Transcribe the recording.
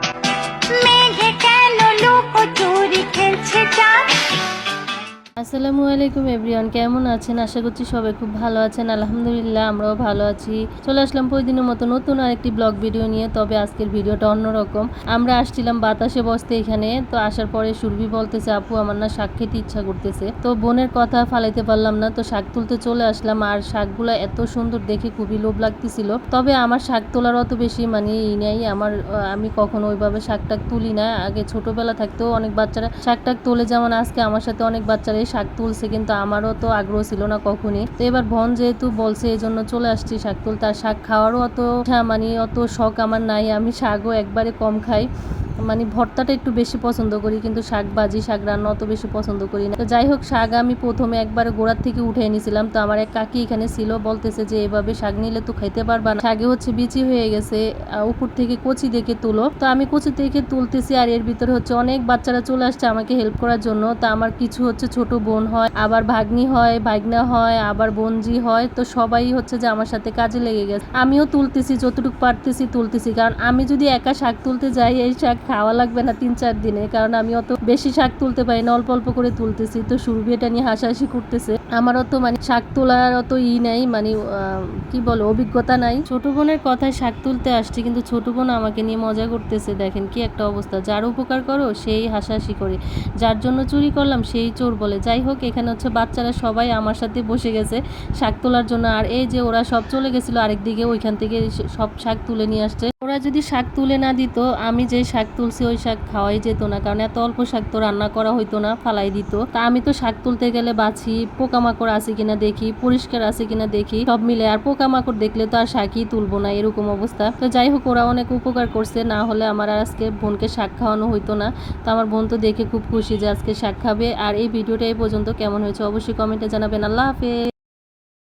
Me. আসসালামু আলাইকুম everyone, কেমন আছেন? আশা করছি সবাই খুব ভালো আছেন। আলহামদুলিল্লাহ, আমরাও ভালো আছি। চলে আসলাম প্রতিদিনের মতো নতুন আরেকটি ব্লগ ভিডিও নিয়ে। তবে আজকের ভিডিওটা অন্যরকম। আমরা আসছিলাম বাতাসে বসতে এখানে। তো আসার পরে সুরভি বলতেছে, আপু, আমার না শাক খেতে ইচ্ছা করতেছে। তো বোনের কথা ফালাইতে পারলাম না। তো শাক তুলতে চলে আসলাম। আর শাকগুলো এত সুন্দর দেখে খুবই লোভ লাগতেছিল। তবে আমার শাক তোলার অত বেশি মানে ই নেই। আমার আমি কখনো ওইভাবে শাক টাক তুলি না। আগে ছোটবেলা থাকতেও অনেক বাচ্চারা শাক টাক তোলে। যেমন আজকে আমার সাথে অনেক বাচ্চারা এই শাক তুলছে কিন্তু আমারও তো আগ্রহ ছিল না কখনই। তো এবার বোন যেহেতু বলছে এই জন্য চলে আসছি শাক তুলতে। আর শাক খাওয়ারও অত হ্যাঁ, মানে অত শখ আমার নাই। আমি শাকও একবারে কম খাই। মানে ভর্তাটা একটু বেশি পছন্দ করি, কিন্তু শাক ভাজি, শাক রান্না অত বেশি পছন্দ করি না। তো যাই হোক, শাক আমি প্রথমে একবার গোড়ার থেকে উঠে এনেছিলাম। তো আমার এক কাকি এখানে ছিল, বলতেছে যে এভাবে শাক নিলে তো খাইতে পারবা না। শাকে হচ্ছে বিচি হয়ে গেছে উপর থেকে কচি দেখে তুলো। তো আমি কচি থেকে তুলতেছি, আর এর ভিতরে হচ্ছে অনেক বাচ্চারা চলে আসছে আমাকে হেল্প করার জন্য। তো আমার কিছু হচ্ছে ছোট বোন হয়, আবার ভাগ্নি হয়, ভাগনা হয়, আবার বোনজি হয়। তো সবাই হচ্ছে যে আমার সাথে কাজে লেগে গেছে। আমিও তুলতেছি, যতটুকু পারতেছি তুলতেছি। কারণ আমি যদি একা শাক তুলতে যাই, এই শাক খাওয়া লাগবে না তিন চার দিনে, কারণ আমি অত বেশি শাক তুলতে পারি না, অল্প অল্প করে তুলতেছি। তো সুরভি এটা নিয়ে হাসাহাসি করতেছে। আমার অত মানে শাক তোলার অত ই নেই মানে কি বলো, অভিজ্ঞতা নাই। ছোট বোনের কথায় শাক তুলতে আসছি, কিন্তু ছোট বোন আমাকে নিয়ে মজা করতেছে। দেখেন কি একটা অবস্থা। যার উপকার করো, সেই হাসাহাসি করে। যার জন্য চুরি করলাম, সেই চোর বলে। যাই হোক, এখানে হচ্ছে বাচ্চারা সবাই আমার সাথে বসে গেছে শাক তোলার জন্য। আর এই যে ওরা সব চলে গেছিল, আরেকদিকে ওইখান থেকে সব শাক তুলে নিয়ে আসছে। ওরা যদি শাক তুলে না দিত, আমি যে শাক তুলছি ওই শাক খাওয়াই যেত না। কারণ এত অল্প শাক তো রান্না করা হইতো না, ফালাই দিত। তা আমি তো শাক তুলতে গেলে বাছি, পোকামাকড় আছে কিনা দেখি, পরিষ্কার আছে কিনা দেখি, সব মিলে আর পোকামাকড় দেখলে তো আর শাকই তুলবো না, এরকম অবস্থা। তো যাই হোক, ওরা অনেক উপকার করছে, না হলে আমার আর আজকে বোনকে শাক খাওয়ানো হইতো না। তো আমার বোন তো দেখে খুব খুশি যে আজকে শাক খাবে। আর এই ভিডিওটা এই পর্যন্ত কেমন হয়েছে অবশ্যই কমেন্টে জানাবেন। আল্লাহ হাফেজ।